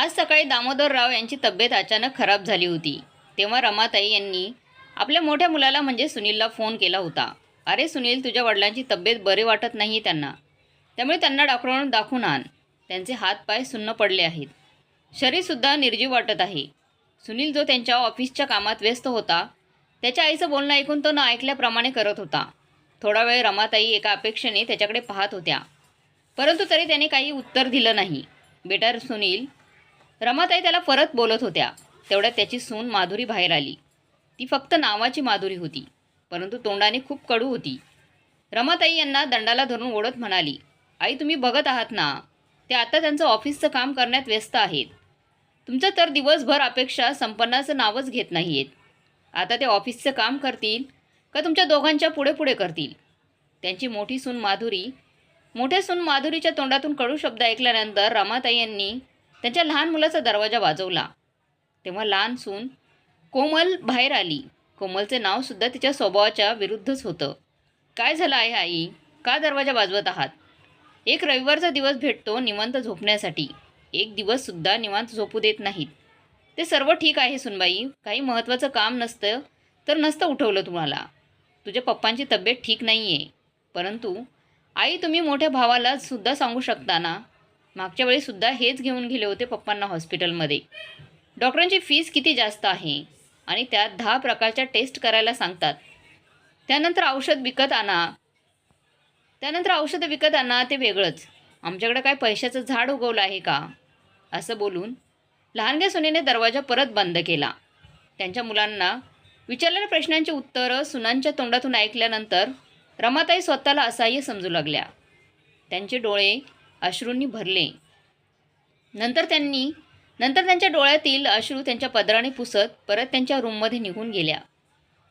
आज सकाळी दामोदरराव यांची तब्येत अचानक खराब झाली होती. तेव्हा रमाताई यांनी आपल्या मोठ्या मुलाला म्हणजे सुनीलला फोन केला होता. अरे सुनील तुझ्या वडिलांची तब्येत बरी वाटत नाही त्यांना. त्यामुळे त्यांना डॉक्टरांना दाखवून आण. त्यांचे हातपाय सुन्न पडले आहेत. शरीरसुद्धा निर्जीव वाटत आहे सुनील जो त्यांच्या ऑफिसच्या कामात व्यस्त होता त्याच्या आईचं बोलणं ऐकून तो न ऐकल्याप्रमाणे करत होता. थोडा वेळ रमाताई एका अपेक्षेने त्याच्याकडे पाहत होत्या. परंतु तरी त्याने काही उत्तर दिलं नाही. बेटर सुनील रमाताई त्याला परत बोलत होत्या. तेवढ्यात त्याची सून माधुरी बाहेर आली. ती फक्त नावाची माधुरी होती परंतु तोंडाने खूप कडू होती. रमाताई यांना दंडाला धरून ओढत म्हणाली आई तुम्ही बघत आहात ना ते आता त्यांचं ऑफिसचं काम करण्यात व्यस्त आहेत. तुमचं तर दिवसभर अपेक्षा संपन्नाचं नावच घेत नाही आहेत आता ते ऑफिसचं काम करतील का तुमच्या दोघांच्या पुढे पुढे करतील? त्यांची मोठी सून माधुरी मोठ्या सून माधुरीच्या तोंडातून कडू शब्द ऐकल्यानंतर रमाताई यांनी त्यांच्या लहान मुलाचा दरवाजा वाजवला. तेव्हा लहान सून कोमल बाहेर आली. कोमलचे नावसुद्धा तिच्या स्वभावाच्या विरुद्धच होतं. काय झालं आहे आई? का दरवाजा वाजवत आहात? एक रविवारचा दिवस भेटतो निवांत झोपण्यासाठी. एक दिवससुद्धा निवांत झोपू देत नाहीत. ते सर्व ठीक आहे सुनबाई. काही महत्त्वाचं काम नसतं तर नसतं उठवलं तुम्हाला. तुझ्या पप्पांची तब्येत ठीक नाही आहे परंतु आई तुम्ही मोठ्या भावाला सुद्धा सांगू शकता ना? मागच्या वेळीसुद्धा हेच घेऊन गेले होते पप्पांना हॉस्पिटलमध्ये. डॉक्टरांची फीस किती जास्त आहे? आणि त्यात दहा प्रकारच्या टेस्ट करायला सांगतात. त्यानंतर औषध विकत आणा. त्यानंतर औषधं विकत आणा ते वेगळंच. आमच्याकडे काय पैशाचं झाड उगवलं आहे का? असं बोलून लहानग्या सुनेने दरवाजा परत बंद केला. त्यांच्या मुलांना विचारलेल्या प्रश्नांची उत्तरं सुनांच्या तोंडातून ऐकल्यानंतर रमाताई स्वतःला असहाय्य समजू लागल्या. त्यांचे डोळे अश्रूंनी भरले. नंतर त्यांनी नंतर त्यांच्या डोळ्यातील अश्रू त्यांच्या पदराने पुसत परत त्यांच्या रूममध्ये निघून गेल्या.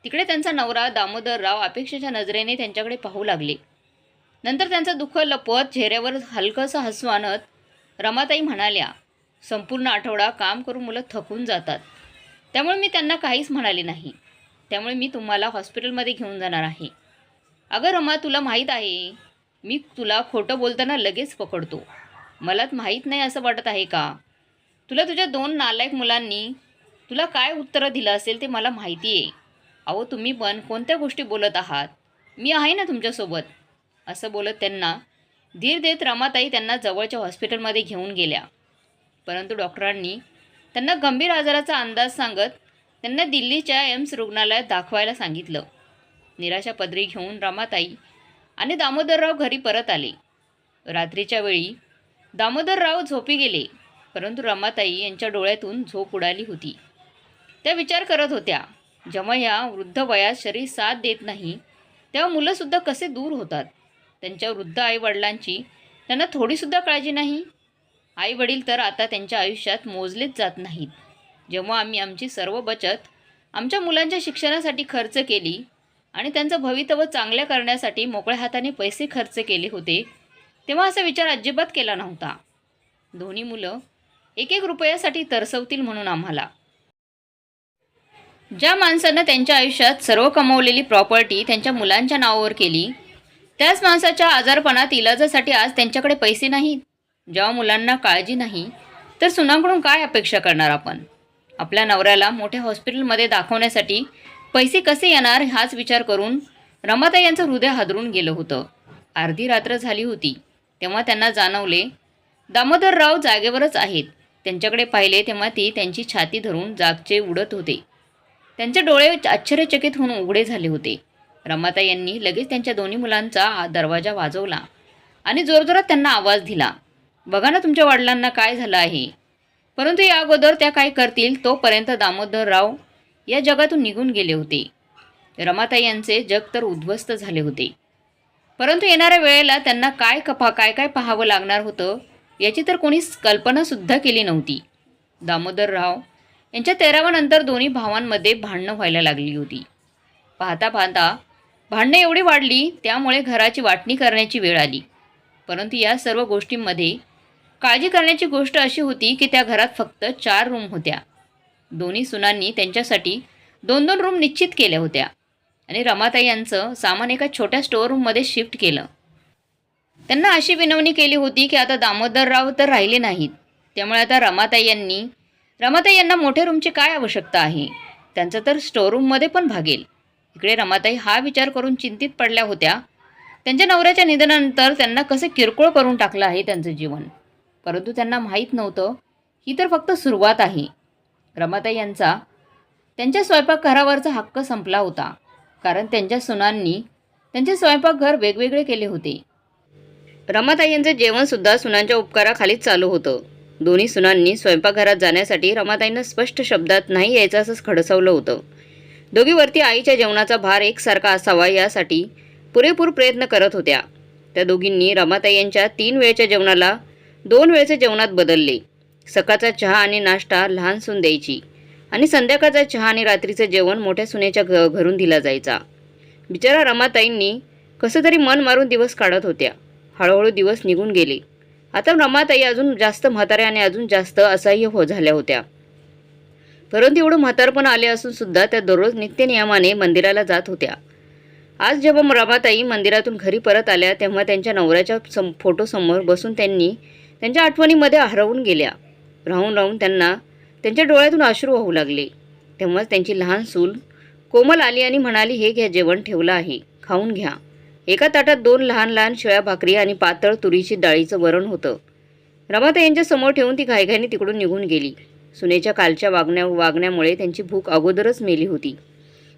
तिकडे त्यांचा नवरा दामोदरराव अपेक्षेच्या नजरेने त्यांच्याकडे पाहू लागले. नंतर त्यांचं दुःख लपवत चेहऱ्यावर हलकंसं हसू आणत रमाताई म्हणाल्या संपूर्ण आठवडा काम करून मुलं थकून जातात. त्यामुळे मी त्यांना काहीच म्हणाले नाही. त्यामुळे मी तुम्हाला हॉस्पिटलमध्ये घेऊन जाणार आहे. अगं रमा तुला माहीत आहे मी तुला खोटं बोलताना लगेच पकडतो. मलाच माहीत नाही असं वाटत आहे का? तुला तुझ्या दोन नालायक मुलांनी तुला काय उत्तरं दिलं असेल ते मला माहिती आहे अहो तुम्ही पण कोणत्या गोष्टी बोलत आहात? मी आहे ना तुमच्यासोबत. असं बोलत त्यांना धीर देत रमाताई त्यांना जवळच्या हॉस्पिटलमध्ये घेऊन गेल्या. परंतु डॉक्टरांनी त्यांना गंभीर आजाराचा अंदाज सांगत त्यांना दिल्लीच्या एम्स रुग्णालयात दाखवायला सांगितलं. निराशा पदरी घेऊन रमाताई आणि दामोदरराव घरी परत आले. रात्रीच्या वेळी दामोदरराव झोपी गेले परंतु रमाताई यांच्या डोळ्यातून झोप उडाली होती. त्या विचार करत होत्या जेव्हा या वृद्ध वयात शरीर साथ देत नाही तेव्हा मुलंसुद्धा कसे दूर होतात? त्यांच्या वृद्ध आईवडिलांची त्यांना थोडीसुद्धा काळजी नाही? आईवडील तर आता त्यांच्या आयुष्यात मोजलेच जात नाहीत. जेव्हा आम्ही आमची सर्व बचत आमच्या मुलांच्या शिक्षणासाठी खर्च केली आणि त्यांचं भवितव्य चांगल्या करण्यासाठी मोकळ्या हाताने पैसे खर्च केले होते. तेव्हा असा विचार अजिबात केला नव्हता. दोन्ही मुलं एक एक रुपयासाठी तरसवतील म्हणून आम्हाला. ज्या माणसानं त्यांच्या आयुष्यात सर्व कमवलेली प्रॉपर्टी त्यांच्या मुलांच्या नावावर केली त्याच माणसाच्या आजारपणात इलाजासाठी आज त्यांच्याकडे पैसे नाहीत. जेव्हा मुलांना काळजी नाही तर सुनांकडून काय अपेक्षा करणार आपण? आपल्या नवऱ्याला मोठ्या हॉस्पिटलमध्ये दाखवण्यासाठी पैसे कसे येणार हाच विचार करून रमाताई यांचं हृदय हादरून गेलं होतं. अर्धी रात्र झाली होती. तेव्हा त्यांना जाणवले दामोदरराव जागेवरच आहेत. त्यांच्याकडे पाहिले तेव्हा ती त्यांची छाती धरून जागचे उडत होते. त्यांचे डोळे आश्चर्यचकित होऊन उघडे झाले होते. रमाताई यांनी लगेच त्यांच्या दोन्ही मुलांचा दरवाजा वाजवला आणि जोरजोरात त्यांना आवाज दिला बघा ना तुमच्या वडिलांना काय झालं आहे. परंतु या अगोदर त्या काय करतील तोपर्यंत दामोदरराव या जगातून निघून गेले होते. रमाताई यांचे जग तर उद्ध्वस्त झाले होते. परंतु येणाऱ्या वेळेला त्यांना काय कपा काय काय पाहावं लागणार होतं याची तर कोणीच कल्पनासुद्धा केली नव्हती. दामोदरराव यांच्या तेरावानंतर दोन्ही भावांमध्ये भांडणं व्हायला लागली होती. पाहता पाहता भांडणं एवढी वाढली त्यामुळे घराची वाटणी करण्याची वेळ आली. परंतु या सर्व गोष्टींमध्ये काळजी करण्याची गोष्ट अशी होती की त्या घरात फक्त चार रूम होत्या. दोन्ही सुनांनी त्यांच्यासाठी दोन दोन रूम निश्चित केल्या होत्या. आणि रमाताई यांचं सामान एका छोट्या स्टोअर रूममध्ये शिफ्ट केलं. त्यांना अशी विनवणी केली होती की आता दामोदरराव तर राहिले नाहीत. त्यामुळे आता रमाताई यांनी रमाताई यांना मोठ्या रूमची काय आवश्यकता आहे? त्यांचं तर स्टोरूममध्ये पण भागेल. इकडे रमाताई हा विचार करून चिंतित पडल्या होत्या. त्यांच्या नवऱ्याच्या निधनानंतर त्यांना कसं किरकोळ करून टाकलं आहे त्यांचं जीवन? परंतु त्यांना माहीत नव्हतं. ही तर फक्त सुरुवात आहे. रमाताई यांचा त्यांच्या स्वयंपाकघरावरचा हक्क संपला होता. कारण त्यांच्या सुनांनी त्यांचे स्वयंपाकघर वेगवेगळे केले होते. रमाताई यांचं जेवणसुद्धा सुनांच्या उपकाराखालीच चालू होतं. दोन्ही सुनांनी स्वयंपाकघरात जाण्यासाठी रमाताईंना स्पष्ट शब्दात नाही यायचं असंच खडसवलं होतं. दोघीवरती आईच्या जेवणाचा भार एकसारखा असावा यासाठी पुरेपूर प्रयत्न करत होत्या. त्या दोघींनी रमाताई यांच्या तीन वेळच्या जेवणाला दोन वेळचे जेवणात बदलले. सकाळचा चहा आणि नाश्ता लहान सून द्यायची. आणि संध्याकाळचा चहा आणि रात्रीचं जेवण मोठ्या सुनेच्या घ घरून दिला जायचा. बिचारा रमाताईंनी कसं तरी मन मारून दिवस काढत होत्या. हळूहळू दिवस निघून गेले. आता रमाताई अजून जास्त म्हाताऱ्या आणि अजून जास्त असह्य हो झाल्या होत्या. परंतु एवढं म्हातारपण आले असून सुद्धा त्या दररोज नित्यनियमाने मंदिराला जात होत्या. आज जेव्हा रमाताई मंदिरातून घरी परत आल्या तेव्हा त्यांच्या नवऱ्याच्या सम फोटोसमोर बसून त्यांनी त्यांच्या आठवणीमध्ये हरवून गेल्या. राहून राहून त्यांना त्यांच्या डोळ्यातून अश्रू वाहू लागले. तेव्हाच त्यांची लहान सूल कोमल आली आणि म्हणाली हे घ्या जेवण ठेवलं आहे. खाऊन घ्या. एका ताटात दोन लहान लहान शिळ्या भाकरी आणि पातळ तुरीची डाळीचं वरण होतं. रमाता यांच्या समोर ठेवून ती घाईघाईने तिकडून निघून गेली. सुनेच्या कालच्या वागण्या वागण्यामुळे त्यांची भूक अगोदरच मेली होती.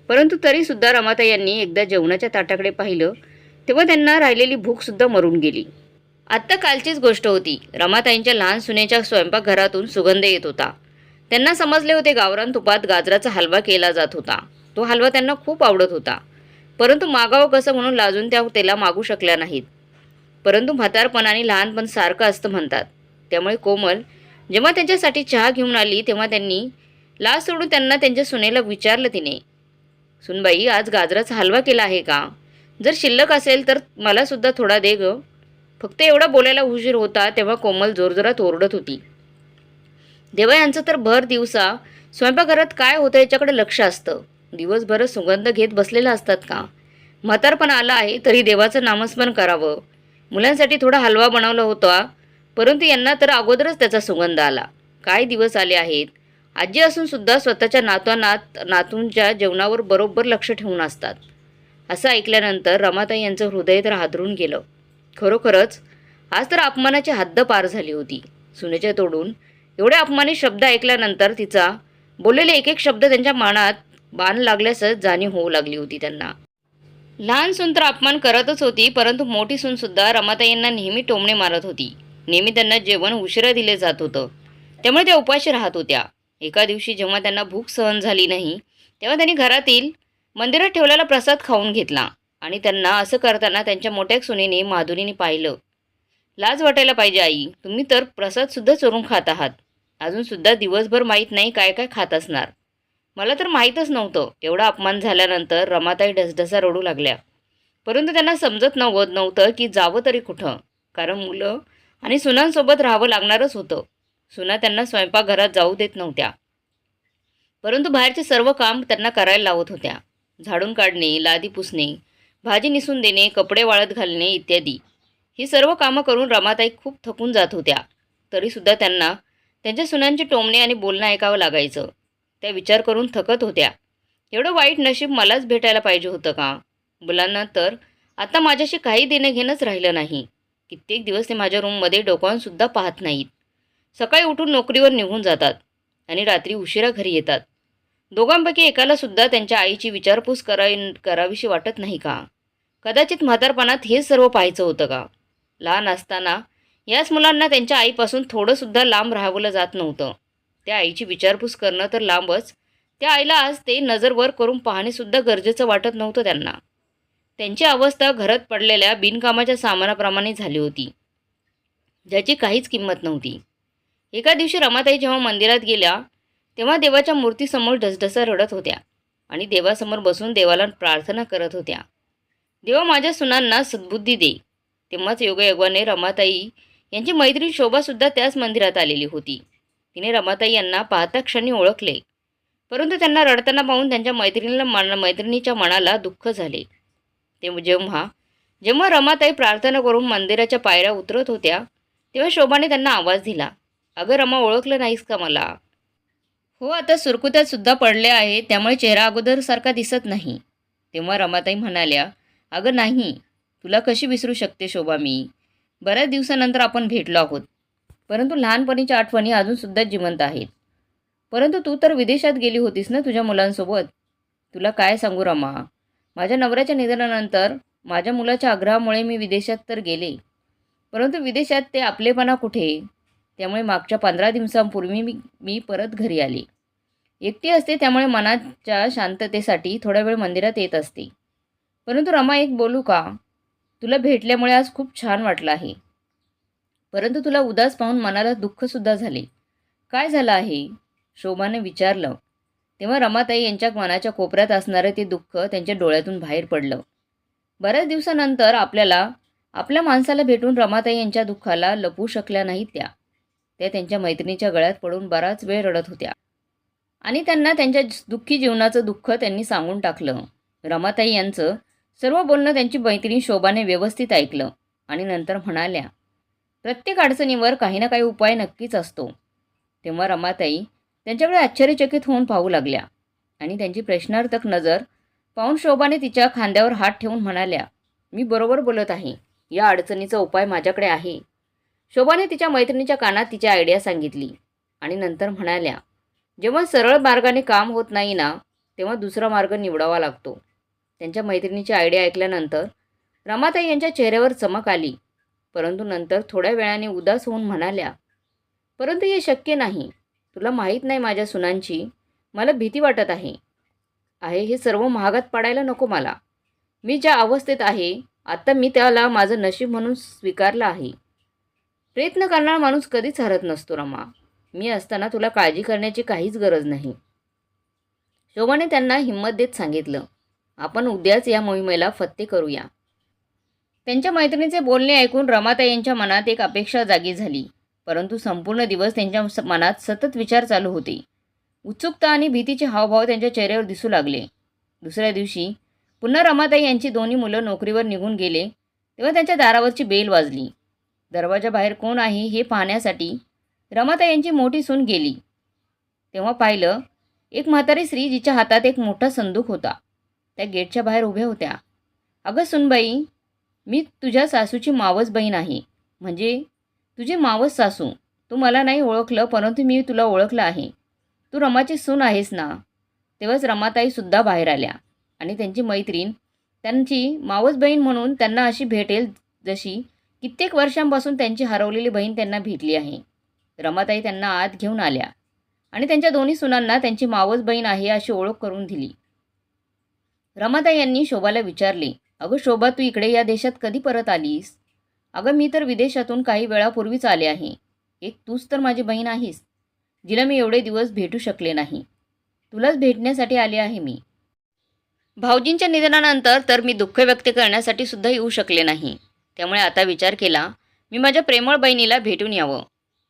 परंतु तरीसुद्धा रमाता यांनी एकदा जेवणाच्या ताटाकडे पाहिलं तेव्हा त्यांना राहिलेली भूकसुद्धा मरून गेली. आत्ता कालचीच गोष्ट होती. रमाताईंच्या लहान सुनेच्या स्वयंपाकघरातून सुगंध येत होता. त्यांना समजले होते गावरान तुपात गाजराचा हलवा केला जात होता. तो हलवा त्यांना खूप आवडत होता. परंतु मागावं कसं म्हणून लाजून त्या त्याला मागू शकल्या नाहीत. परंतु म्हातारपण आणि लहानपण सारखं असतं म्हणतात. त्यामुळे कोमल जेव्हा त्यांच्यासाठी चहा घेऊन आली तेव्हा त्यांनी लाज सोडून त्यांना त्यांच्या सुनेला विचारलं तिने सुनबाई आज गाजराचा हलवा केला आहे का? जर शिल्लक असेल तर मला सुद्धा थोडा दे गं. फक्त एवढा बोलायला उशीर होता तेव्हा कोमल जोरजोरात ओरडत होती. देवा यांचं तर भर दिवसा स्वयंपाकघरात काय होतं याच्याकडे लक्ष असतं. दिवसभर सुगंध घेत बसलेला असतात का? म्हातारपण आलं आहे तरी देवाचं नामस्मरण करावं. मुलांसाठी थोडा हलवा बनवला होता परंतु यांना तर अगोदरच त्याचा सुगंध आला. काय दिवस आले आहेत. आजी असून सुद्धा स्वतःच्या नातवानात नातूंच्या जेवणावर बरोबर लक्ष ठेवून असतात. असं ऐकल्यानंतर रमाताई यांचं हृदय तर हादरून गेलं. खरोखरच आज तर अपमानाची हद्द पार झाली होती. सुनेच्या तोडून एवढे अपमानित शब्द ऐकल्यानंतर तिचा बोललेले एक एक शब्द त्यांच्या मनात बाण लागल्यासच जाणीव होऊ लागली होती त्यांना. लहान सून तर अपमान करतच होती परंतु मोठी सून सुद्धा रमाताईंना नेहमी टोमणे मारत होती. नेहमी त्यांना जेवण उशिरा दिले जात होतं. त्यामुळे त्या उपाशी राहत होत्या. एका दिवशी जेव्हा त्यांना भूक सहन झाली नाही तेव्हा त्यांनी घरातील मंदिरात ठेवलेला प्रसाद खाऊन घेतला. आणि त्यांना असं करताना त्यांच्या मोठ्या सुनेने माधुरीने पाहिलं. लाज वाटायला पाहिजे आई. तुम्ही तर प्रसादसुद्धा चोरून खात आहात. अजूनसुद्धा दिवसभर माहीत नाही काय काय खात असणार. मला तर माहीतच नव्हतं. एवढा अपमान झाल्यानंतर रमाताई ढसढसा रडू लागल्या. परंतु त्यांना समजत नव्हत नव्हतं की जावं तरी कुठं. कारण मुलं आणि सुनांसोबत राहावं लागणारच होतं. सुना त्यांना स्वयंपाकघरात जाऊ देत नव्हत्या. परंतु बाहेरचे सर्व काम त्यांना करायला लावत होत्या. झाडून काढणे लादी पुसणे भाजी निसून देणे कपडे वाळत घालणे इत्यादी. ही सर्व कामं करून रमाताई खूप थकून जात होत्या. तरीसुद्धा त्यांना त्यांच्या सुनांचे टोमणे आणि बोलणं ऐकावं लागायचं. त्या विचार करून थकत होत्या. एवढं वाईट नशीब मलाच भेटायला पाहिजे होतं का? मुलांना तर आता माझ्याशी काही देणं घेणंच राहिलं नाही. कित्येक दिवस ते माझ्या रूममध्ये डोकावूनसुद्धा पाहत नाहीत. सकाळी उठून नोकरीवर निघून जातात आणि रात्री उशिरा घरी येतात. दोघांपैकी एकाला सुद्धा त्यांच्या आईची विचारपूस कराय करावीशी वाटत नाही का? कदाचित म्हातारपणात हेच सर्व पाहायचं होतं का? लहान असताना याच मुलांना त्यांच्या आईपासून थोडंसुद्धा लांब राहावलं जात नव्हतं. त्या आईची विचारपूस करणं तर लांबच. त्या आईला आज ते नजरवर करून पाहणेसुद्धा गरजेचं वाटत नव्हतं त्यांना. त्यांची अवस्था घरात पडलेल्या बिनकामाच्या सामानाप्रमाणे झाली होती. ज्याची काहीच किंमत नव्हती. एका दिवशी रमाताई जेव्हा मंदिरात गेल्या तेव्हा देवाच्या मूर्तीसमोर ढसढसा रडत होत्या आणि देवासमोर बसून देवाला प्रार्थना करत होत्या. देवा माझ्या सुनांना सद्बुद्धी दे. तेव्हाच योगायोगाने रमाताई यांची मैत्रीण शोभासुद्धा त्याच मंदिरात आलेली होती. तिने रमाताई यांना पाहता क्षणी ओळखले. परंतु त्यांना रडताना पाहून त्यांच्या मैत्रिणीला मन मैत्रिणीच्या मनाला दुःख झाले. ते जेव्हा जेव्हा रमाताई प्रार्थना करून मंदिराच्या पायऱ्या उतरत होत्या तेव्हा शोभाने त्यांना आवाज दिला. अगं रमा ओळखलं नाहीस का मला? हो आता सुरकुत्यात सुद्धा पडले आहे त्यामुळे चेहरा अगोदरसारखा दिसत नाही. तेव्हा रमाताई म्हणाल्या अगं नाही तुला कशी विसरू शकते शोभा मी बऱ्याच दिवसानंतर आपण भेटलो आहोत. परंतु लहानपणीच्या आठवणी अजूनसुद्धा जिवंत आहेत. परंतु तू तर विदेशात गेली होतीस ना तुझ्या मुलांसोबत? तुला काय सांगू रमा? माझ्या नवऱ्याच्या निधनानंतर माझ्या मुलाच्या आग्रहामुळे मी विदेशात तर गेले. परंतु विदेशात ते आपलेपणा कुठे? त्यामुळे मागच्या पंधरा दिवसांपूर्वी मी मी परत घरी आले. एकटी असते त्यामुळे मनाच्या शांततेसाठी थोडा वेळ मंदिरात येत असते. परंतु रमा एक बोलू का? तुला भेटल्यामुळे आज खूप छान वाटलं आहे. परंतु तुला उदास पाहून मनाला दुःखसुद्धा झाले. काय झालं आहे? शोभाने विचारलं. तेव्हा रमाताई यांच्या मनाच्या कोपऱ्यात असणारं ते दुःख त्यांच्या डोळ्यातून बाहेर पडलं. बऱ्याच दिवसानंतर आपल्याला आपल्या माणसाला भेटून रमाताई यांच्या दुःखाला लपवू शकल्या नाहीत त्या. त्या त्यांच्या मैत्रिणीच्या गळ्यात पडून बराच वेळ रडत होत्या. आणि त्यांना त्यांच्या दुःखी जीवनाचं दुःख त्यांनी सांगून टाकलं. रमाताई यांचं सर्व बोलणं त्यांची मैत्रिणी शोभाने व्यवस्थित ऐकलं आणि नंतर म्हणाल्या प्रत्येक अडचणीवर काही ना काही उपाय नक्कीच असतो. तेव्हा रमाताई त्यांच्याकडे आश्चर्यचकित होऊन पाहू लागल्या आणि त्यांची प्रश्नार्थक नजर पाहून शोभाने तिच्या खांद्यावर हात ठेवून म्हणाल्या मी बरोबर बोलत आहे. या अडचणीचा उपाय माझ्याकडे आहे. शोभाने तिच्या मैत्रिणीच्या कानात तिची आयडिया सांगितली. आणि नंतर म्हणाल्या जेव्हा सरळ मार्गाने काम होत नाही ना तेव्हा दुसरा मार्ग निवडावा लागतो. त्यांच्या मैत्रिणीची आयडिया ऐकल्यानंतर रमाताई यांच्या चेहऱ्यावर चमक आली. परंतु नंतर थोड्या वेळाने उदास होऊन म्हणाल्या परंतु हे शक्य नाही. तुला माहीत नाही माझ्या सुनांची. मला भीती वाटत आहे. आहे हे सर्व महागात पाडायला नको मला. मी ज्या अवस्थेत आहे आत्ता मी त्याला माझं नशीब म्हणून स्वीकारलं आहे. प्रयत्न करणारा माणूस कधीच हरत नसतो रमा. मी असताना तुला काळजी करण्याची काहीच गरज नाही. शोभाने त्यांना हिंमत देत सांगितलं. आपण उद्याच या मोहिमेला फत्ते करूया. त्यांच्या मैत्रिणीचे बोलणे ऐकून रमाताई यांच्या मनात एक अपेक्षा जागी झाली. परंतु संपूर्ण दिवस त्यांच्या मनात सतत विचार चालू होते. उत्सुकता आणि भीतीचे हावभाव त्यांच्या चेहऱ्यावर दिसू लागले. दुसऱ्या दिवशी पुन्हा रमाताई यांची दोन्ही मुलं नोकरीवर निघून गेले. तेव्हा त्यांच्या दारावरची बेल वाजली. दरवाजाबाहेर कोण आहे हे पाहण्यासाठी रमाताई यांची मोठी सून गेली. तेव्हा पाहिलं एक म्हातारी स्त्री जिच्या हातात एक मोठा संदूक होता. त्या गेटच्या बाहेर उभ्या होत्या. अगं सुनबाई मी तुझ्या सासूची मावस बहीण आहे. म्हणजे तुझी मावस सासू तू मला नाही ओळखलं परंतु मी तुला ओळखलं आहे. तू रमाची सून आहेस ना? तेव्हाच रमाताईसुद्धा बाहेर आल्या आणि त्यांची मैत्रीण त्यांची मावस बहीण म्हणून त्यांना अशी भेटेल जशी कित्येक वर्षांपासून त्यांची हरवलेली बहीण त्यांना भेटली आहे. रमाताई त्यांना आत घेऊन आल्या. आणि त्यांच्या दोन्ही सुनांना त्यांची मावस बहीण आहे अशी ओळख करून दिली. रमाताई यांनी शोभाला विचारले अगं शोभा तू इकडे या देशात कधी परत आलीस? अगं मी तर विदेशातून काही वेळापूर्वीच आले आहे. एक तूच तर माझी बहीण आहेस. जिला मी एवढे दिवस भेटू शकले नाही. तुलाच भेटण्यासाठी आले आहे मी. भाऊजींच्या निधनानंतर तर मी दुःख व्यक्त करण्यासाठी सुद्धा येऊ शकले नाही. त्यामुळे आता विचार केला मी माझ्या प्रेमळ बहिणीला भेटून यावं.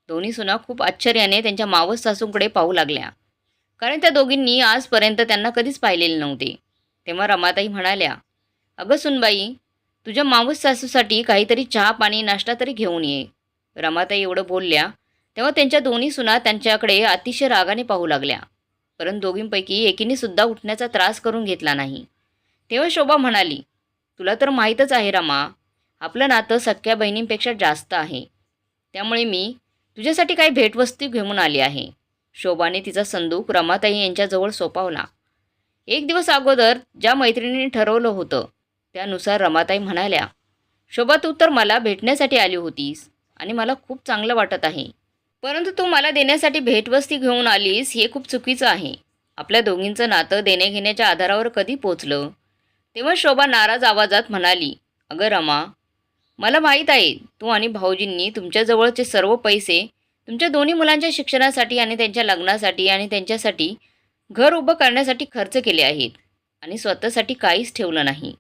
दोन्ही सुना खूप आश्चर्याने त्यांच्या मावस सासूंकडे पाहू लागल्या. कारण त्या दोघींनी आजपर्यंत त्यांना कधीच पाहिलेले नव्हते. तेव्हा रमाताई म्हणाल्या अगं सुनबाई तुझ्या मावस सासूसाठी काहीतरी चहा पाणी नाश्ता तरी घेऊन ये. रमाताई एवढं बोलल्या तेव्हा त्यांच्या दोन्ही सुना त्यांच्याकडे अतिशय रागाने पाहू लागल्या. परंतु दोघींपैकी एकीने सुद्धा उठण्याचा त्रास करून घेतला नाही. तेव्हा शोभा म्हणाली तुला तर माहीतच आहे रमा आपलं नातं सख्या बहिणींपेक्षा जास्त आहे. त्यामुळे मी तुझ्यासाठी काही भेटवस्तू घेऊन आली आहे. शोभाने तिचा संदूक रमाताई यांच्याजवळ सोपावला. एक दिवस अगोदर ज्या मैत्रिणीने ठरवलं होतं त्यानुसार रमाताई म्हणाल्या शोभा तू तर मला भेटण्यासाठी आली होतीस आणि मला खूप चांगलं वाटत आहे. परंतु तू मला देण्यासाठी भेटवस्ती घेऊन आलीस हे खूप चुकीचं आहे. आपल्या दोघींचं नातं देण्याघेण्याच्या आधारावर कधी पोचलं? तेव्हा शोभा नाराज आवाजात म्हणाली अगं रमा मला माहीत आहे तू आणि भाऊजींनी तुमच्याजवळचे सर्व पैसे तुमच्या दोन्ही मुलांच्या शिक्षणासाठी आणि त्यांच्या लग्नासाठी आणि त्यांच्यासाठी घर उभं करण्यासाठी खर्च केले आहेत आणि स्वतःसाठी काहीच ठेवलं नाही.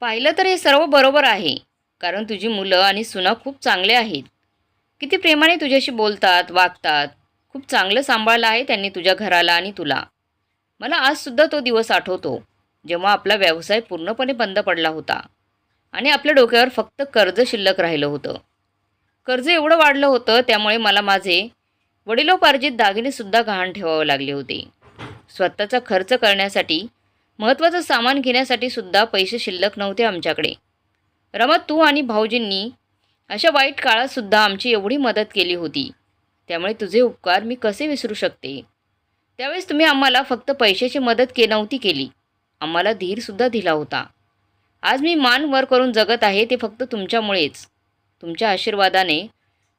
पाहिलं तर हे सर्व बरोबर आहे कारण तुझी मुलं आणि सुना खूप चांगले आहेत. किती प्रेमाने तुझ्याशी बोलतात वागतात. खूप चांगलं सांभाळलं आहे त्यांनी तुझ्या घराला आणि तुला. मला आजसुद्धा तो दिवस आठवतो जेव्हा आपला व्यवसाय पूर्णपणे बंद पडला होता. आणि आपल्या डोक्यावर फक्त कर्ज शिल्लक राहिलं होतं. कर्ज एवढं वाढलं होतं त्यामुळे मला माझे वडिलोपार्जित दागिनेसुद्धा गहाण ठेवावे लागले होते. स्वतःचा खर्च करण्यासाठी महत्त्वाचं सामान घेण्यासाठी सुद्धा पैसे शिल्लक नव्हते आमच्याकडे. रमत तू आणि भाऊजींनी अशा वाईट काळातसुद्धा आमची एवढी मदत केली होती. त्यामुळे तुझे उपकार मी कसे विसरू शकते? त्यावेळेस तुम्ही आम्हाला फक्त पैशाची मदत के नव्हती केली. आम्हाला धीरसुद्धा दिला होता. आज मी मान वर करून जगत आहे ते फक्त तुमच्यामुळेच. तुमच्या आशीर्वादाने.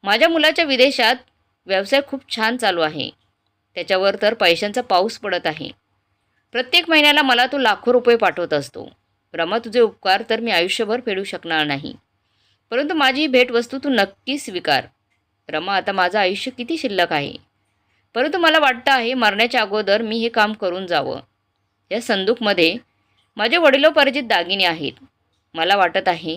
माझ्या मुलाच्या विदेशात व्यवसाय खूप छान चालू आहे. त्याच्यावर तर पैशांचा पाऊस पडत आहे. प्रत्येक महिन्याला मला तो लाखो रुपये पाठवत असतो. रमा तुझे उपकार तर मी आयुष्यभर फेडू शकणार नाही. परंतु माझी ही भेटवस्तू तू नक्की स्वीकार. रमा आता माझं आयुष्य किती शिल्लक आहे? परंतु मला वाटतं आहे मरण्याच्या अगोदर मी हे काम करून जावं. या संदूकमध्ये माझे वडिलोपार्जित दागिने आहेत. मला वाटत आहे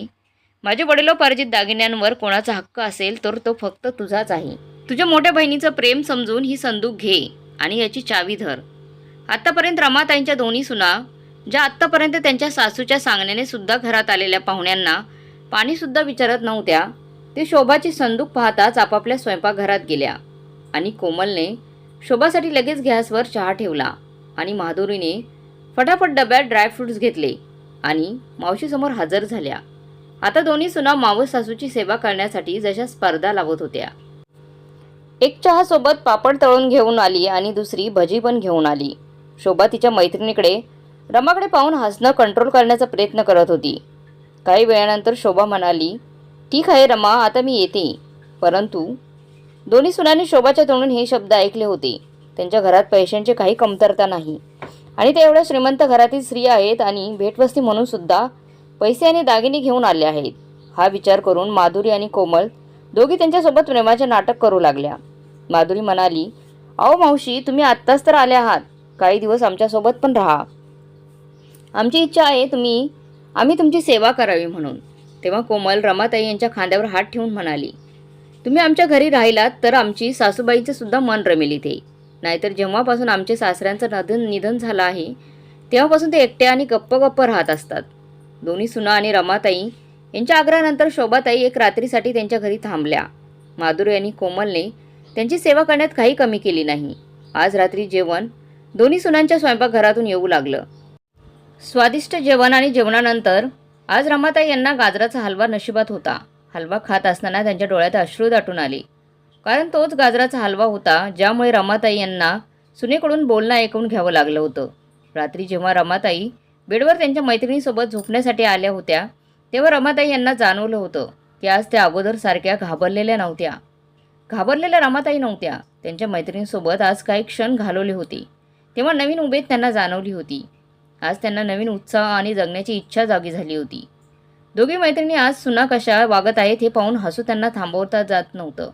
माझ्या वडिलोपार्जित दागिन्यांवर कोणाचा हक्क असेल तर तो फक्त तुझाच आहे. तुझ्या मोठ्या बहिणीचं प्रेम समजून ही संदूक घे आणि याची चावी धर. आत्तापर्यंत रमाताईंच्या दोन्ही सुना ज्या आत्तापर्यंत त्यांच्या सासूच्या सांगण्याने सुद्धा घरात आलेल्या पाहुण्यांना पाणीसुद्धा विचारत नव्हत्या ते शोभाची संदूक पाहताच आपापल्या स्वयंपाकघरात गेल्या आणि कोमलने शोभासाठी लगेच गॅसवर चहा ठेवला आणि माधुरीने फटाफट डब्यात ड्रायफ्रुट्स घेतले आणि मावशीसमोर हजर झाल्या. आता दोन्ही सुना मावस सासूची सेवा करण्यासाठी जशा स्पर्धा लावत होत्या. एक चहासोबत पापड तळून घेऊन आली आणि दुसरी भजी पण घेऊन आली. शोभा तिच्या मैत्रिणीकडे रमाकडे पाहून हसणं कंट्रोल करण्याचा प्रयत्न करत होती. काही वेळानंतर शोभा म्हणाली ठीक आहे रमा आता मी येते. परंतु दोन्ही सुनांनी शोभाच्या तोंडून हे शब्द ऐकले होते. त्यांच्या घरात पैशांची काही कमतरता नाही. आणि त्या एवढ्या श्रीमंत घरातील स्त्री आहेत आणि भेटवस्ती म्हणून सुद्धा पैसे आणि दागिने घेऊन आले आहेत. हा विचार करून माधुरी आणि कोमल दोघी त्यांच्यासोबत प्रेमाचे नाटक करू लागल्या. माधुरी म्हणाली अहो मावशी तुम्ही आत्ताच तर आले आहात. काही दिवस आमच्यासोबत पण राहा. आमची इच्छा आहे तुम्ही आम्ही तुमची सेवा करावी म्हणून. तेव्हा कोमल रमाताई यांच्या खांद्यावर हात ठेवून म्हणाली तुम्ही आमच्या घरी राहिलात तर आमची सासूबाईचं सुद्धा मन रमेल इथे. नाहीतर जेव्हापासून आमच्या सासऱ्यांचं निधन निधन झालं आहे तेव्हापासून ते एकट्या आणि गप्प गप्प राहत असतात. दोन्ही सुना आणि रमाताई यांच्या आग्रहानंतर शोभाताई एक रात्रीसाठी त्यांच्या घरी थांबल्या. माधुरी आणि कोमलने त्यांची सेवा करण्यात काही कमी केली नाही. आज रात्री जेवण दोन्ही सुनांच्या स्वयंपाकघरातून येऊ लागलं. स्वादिष्ट जेवण आणि जेवणानंतर आज रमाताई यांना गाजराचा हलवा नशिबात होता. हलवा खात असताना त्यांच्या डोळ्यात अश्रू दाटून आले. कारण तोच गाजराचा हलवा होता ज्यामुळे रमाताई यांना सुनेकडून बोलणं ऐकून घ्यावं लागलं होतं. रात्री जेव्हा रमाताई बेडवर त्यांच्या मैत्रिणीसोबत झोपण्यासाठी आल्या होत्या तेव्हा रमाताई यांना जाणवलं होतं की आज त्या अगोदर सारख्या घाबरलेल्या नव्हत्या. घाबरलेल्या रमाताई नव्हत्या. त्यांच्या मैत्रिणीसोबत आज काही क्षण घालवले होते. तेव्हा नवीन उमेद त्यांना जाणवली होती. आज त्यांना नवीन उत्साह आणि जगण्याची इच्छा जागी झाली होती. दोघी मैत्रिणी आज सुना कशा वागत आहेत हे पाहून हसू त्यांना थांबवता जात नव्हतं.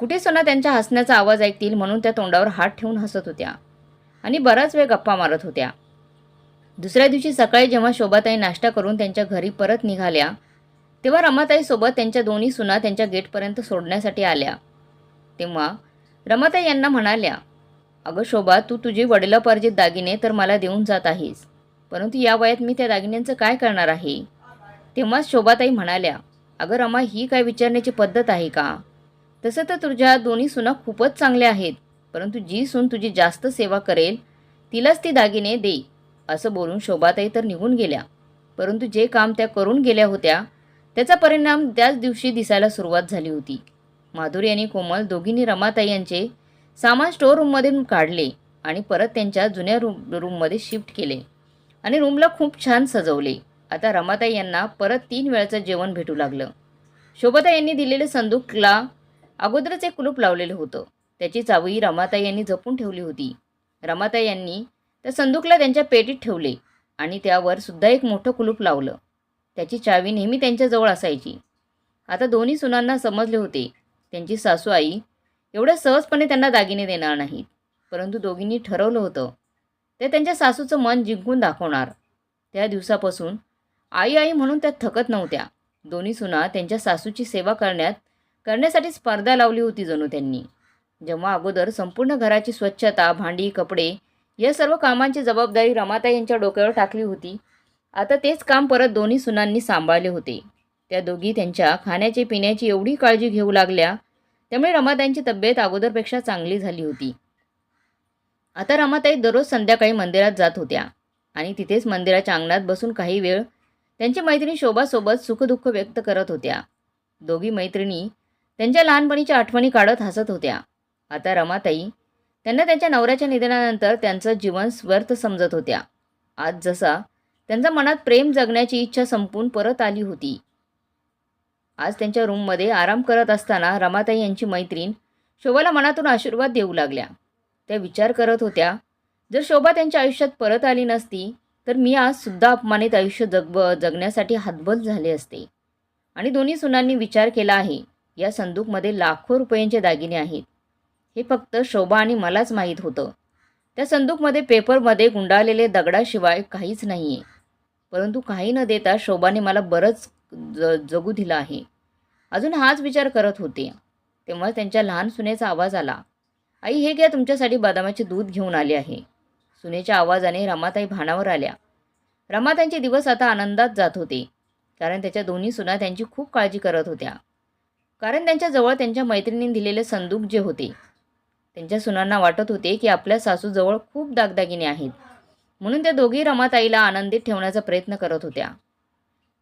कुठे सुना त्यांच्या हसण्याचा आवाज ऐकतील म्हणून त्या तोंडावर हात ठेवून हसत होत्या. आणि बराच वेळ गप्पा मारत होत्या. दुसऱ्या दिवशी सकाळी जेव्हा शोभाताई नाश्ता करून त्यांच्या घरी परत निघाल्या तेव्हा रमाताईसोबत त्यांच्या दोन्ही सुना त्यांच्या गेटपर्यंत सोडण्यासाठी आल्या. तेव्हा रमाताई यांना म्हणाल्या अगं शोभा तू तुझी वडिलोपार्जित दागिने तर मला देऊन जात आहेस परंतु या वयात मी त्या दागिन्यांचं काय करणार आहे? तेव्हाच शोभाताई म्हणाल्या अगं रमा ही काय विचारण्याची पद्धत आहे का? तसं तर तुझ्या दोन्ही सुना खूपच चांगल्या आहेत. परंतु जी सून तुझी जास्त सेवा करेल तिलाच ती दागिने दे असं बोलून शोभाताई तर निघून गेल्या. परंतु जे काम त्या करून गेल्या होत्या त्याचा परिणाम त्याच दिवशी दिसायला सुरुवात झाली होती. माधुरी आणि कोमल दोघींनी रमाताई यांचे सामान स्टोअर रूममधून काढले आणि परत त्यांच्या जुन्या रूम रूममध्ये शिफ्ट केले. आणि रूमला खूप छान सजवले. आता रमाताई यांना परत तीन वेळाचं जेवण भेटू लागलं. शोभाताई यांनी दिलेले संदूकला अगोदरच एक कुलूप लावलेलं होतं. त्याची चावी रमाताई यांनी जपून ठेवली होती. रमाताई यांनी त्या संदूकला त्यांच्या पेटीत ठेवले आणि त्यावर सुद्धा एक मोठं कुलूप लावलं. त्याची चावी नेहमी त्यांच्याजवळ असायची. आता दोन्ही सुनांना समजले होते. त्यांची सासू आई एवढ्या सहजपणे त्यांना दागिने देणार नाहीत परंतु दोघींनी ठरवलं होतं. ते त्यांच्या सासूचं मन जिंकून दाखवणार. त्या दिवसापासून आई आई म्हणून त्या थकत नव्हत्या. दोन्ही सुना त्यांच्या सासूची सेवा करण्यात करण्यासाठी स्पर्धा लावली होती जणू त्यांनी. जेव्हा अगोदर संपूर्ण घराची स्वच्छता भांडी कपडे या सर्व कामांची जबाबदारी रमाताई यांच्या डोक्यावर टाकली होती. आता तेच काम परत दोन्ही सुनांनी सांभाळले होते. त्या दोघी त्यांच्या खाण्याची पिण्याची एवढी काळजी घेऊ लागल्या त्यामुळे रमाताईंची तब्येत अगोदरपेक्षा चांगली झाली होती. आता रमाताई दररोज संध्याकाळी मंदिरात जात होत्या आणि तिथेच मंदिराच्या अंगणात बसून काही वेळ त्यांची मैत्रिणी शोभासोबत सुखदुःख व्यक्त करत होत्या. दोघी मैत्रिणी त्यांच्या लहानपणीच्या आठवणी काढत हसत होत्या. आता रमाताई त्यांना त्यांच्या नवऱ्याच्या निधनानंतर त्यांचं जीवन स्वर्थ समजत होत्या. आज जसा त्यांच्या मनात प्रेम जगण्याची इच्छा संपून परत आली होती. आज त्यांच्या रूममध्ये आराम करत असताना रमाताई यांची मैत्रीण शोभाला मनातून आशीर्वाद देऊ लागल्या. त्या विचार करत होत्या जर शोभा त्यांच्या आयुष्यात परत आली नसती तर मी आज सुद्धा अपमानित आयुष्य जगब जगण्यासाठी हातबल झाले असते. आणि दोन्ही सुनांनी विचार केला आहे. या संदूकमध्ये लाखो रुपयांचे दागिने आहेत. हे फक्त शोभा आणि मलाच माहीत होतं. त्या संदूकमध्ये पेपरमध्ये गुंडाळलेले दगडाशिवाय काहीच नाही आहे परंतु काही न देता शोभाने मला बरंच ज जगू दिलं आहे. अजून हाच विचार करत होते. तेव्हा त्यांच्या लहान सुनेचा आवाज आला. आई हे घ्या तुमच्यासाठी बदामाचे दूध घेऊन आले आहे. सुनेच्या आवाजाने रमाताई भानावर आल्या. रमाताईंचे दिवस आता आनंदात जात होते. कारण त्याच्या दोन्ही सुना त्यांची खूप काळजी करत होत्या. कारण त्यांच्याजवळ त्यांच्या मैत्रिणींनी दिलेले संदूक जे होते त्यांच्या सुनांना वाटत होते की आपल्या सासूजवळ खूप दागदागिने आहेत. म्हणून त्या दोघी रमाताईला आनंदित ठेवण्याचा प्रयत्न करत होत्या.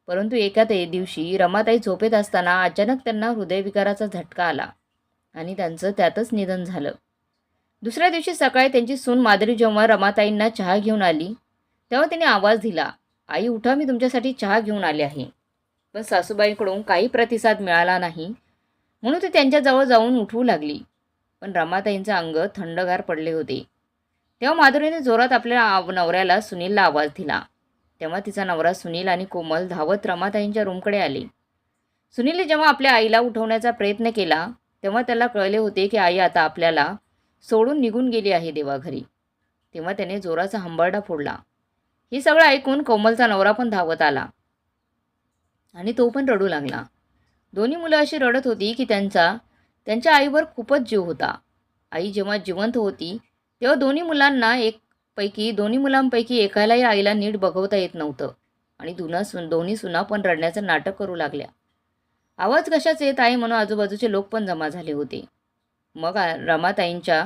परंतु एका ते दिवशी रमाताई झोपेत असताना अचानक त्यांना हृदयविकाराचा झटका आला आणि त्यांचं त्यातच निधन झालं. दुसऱ्या दिवशी सकाळी त्यांची सून माधुरी जेव्हा रमाताईंना चहा घेऊन आली तेव्हा तिने आवाज दिला आई उठा मी तुमच्यासाठी चहा घेऊन आले आहे. पण सासूबाईंकडून काही प्रतिसाद मिळाला नाही. म्हणून ती त्यांच्याजवळ जाऊन उठवू लागली. पण रमाताईंचं अंग थंडगार पडले होते. तेव्हा माधुरीने जोरात आपल्या नवऱ्याला सुनीलला आवाज दिला. तेव्हा तिचा नवरा सुनील आणि कोमल धावत रमाताईंच्या रूमकडे आले. सुनीलने जेव्हा आपल्या आईला उठवण्याचा प्रयत्न केला तेव्हा त्याला कळले होते की आई आता आपल्याला सोडून निघून गेली आहे देवाघरी. तेव्हा त्याने जोराचा हंबरडा फोडला. हे सगळं ऐकून कोमलचा नवरा पण धावत आला आणि तो पण रडू लागला. दोन्ही मुलं अशी रडत होती की त्यांचा त्यांच्या आईवर खूपच जीव होता. आई जेव्हा जिवंत होती तेव्हा दोन्ही मुलांना एक पैकी दोन्ही मुलांपैकी एकालाही आईला नीट बघवता येत नव्हतं. आणि दुना सुन दोन्ही सुना पण रडण्याचं नाटक करू लागल्या. आवाज कशाच येत आहे म्हणून आजूबाजूचे लोक पण जमा झाले होते. मग रामाताईंच्या रमाताईंच्या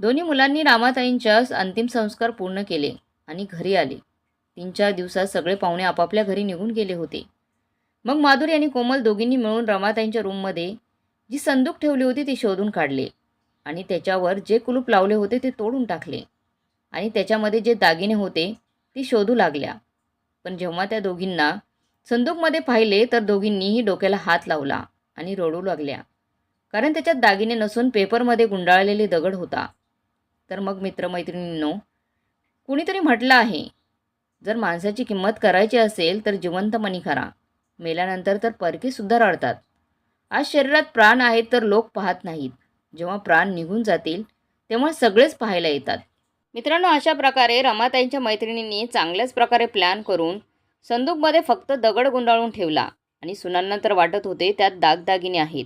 दोन्ही मुलांनी रामाताईंच्या अंतिम संस्कार पूर्ण केले आणि घरी आले. तीन चार दिवसात सगळे पाहुणे आपापल्या घरी निघून गेले होते. मग माधुरी आणि कोमल दोघींनी मिळून रमाताईंच्या रूममध्ये जी संदूक ठेवली होती ती शोधून काढले. आणि त्याच्यावर जे कुलूप लावले होते ते तोडून टाकले. आणि त्याच्यामध्ये जे दागिने होते ती शोधू लागल्या. पण जेव्हा त्या दोघींना संदूकमध्ये पाहिले तर दोघींनीही डोक्याला हात लावला आणि रडू लागल्या. कारण त्याच्यात दागिने नसून पेपरमध्ये गुंडाळलेले दगड होता. तर मग मित्रमैत्रिणींनो कुणीतरी म्हटलं आहे जर माणसाची किंमत करायची असेल तर जिवंतपणी करा मेल्यानंतर तर परकीसुद्धा रडतात. आज शरीरात प्राण आहेत तर लोक पाहत नाहीत. जेव्हा प्राण निघून जातील तेव्हा सगळेच पाहायला येतात. मित्रांनो अशा प्रकारे रमाताईंच्या मैत्रिणींनी चांगल्याच प्रकारे प्लॅन करून संदूकमध्ये फक्त दगड गुंडाळून ठेवला आणि सुनांना तर वाटत होते त्यात दागदागिने आहेत.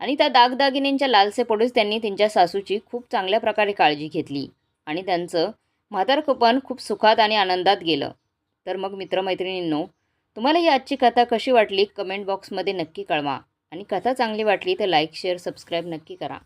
आणि त्या दागदागिन्यांच्या लालसेपोटीच त्यांनी त्यांच्या सासूची खूप चांगल्या प्रकारे काळजी घेतली आणि त्यांचं म्हातारपण खूप सुखात आणि आनंदात गेलं. तर मग मित्रमैत्रिणींनो तुम्हाला ही आजची कथा कशी वाटली? कमेंट बॉक्समध्ये नक्की कळवा. आणि कथा चांगली वाटली तर लाईक शेअर सबस्क्राईब नक्की करा.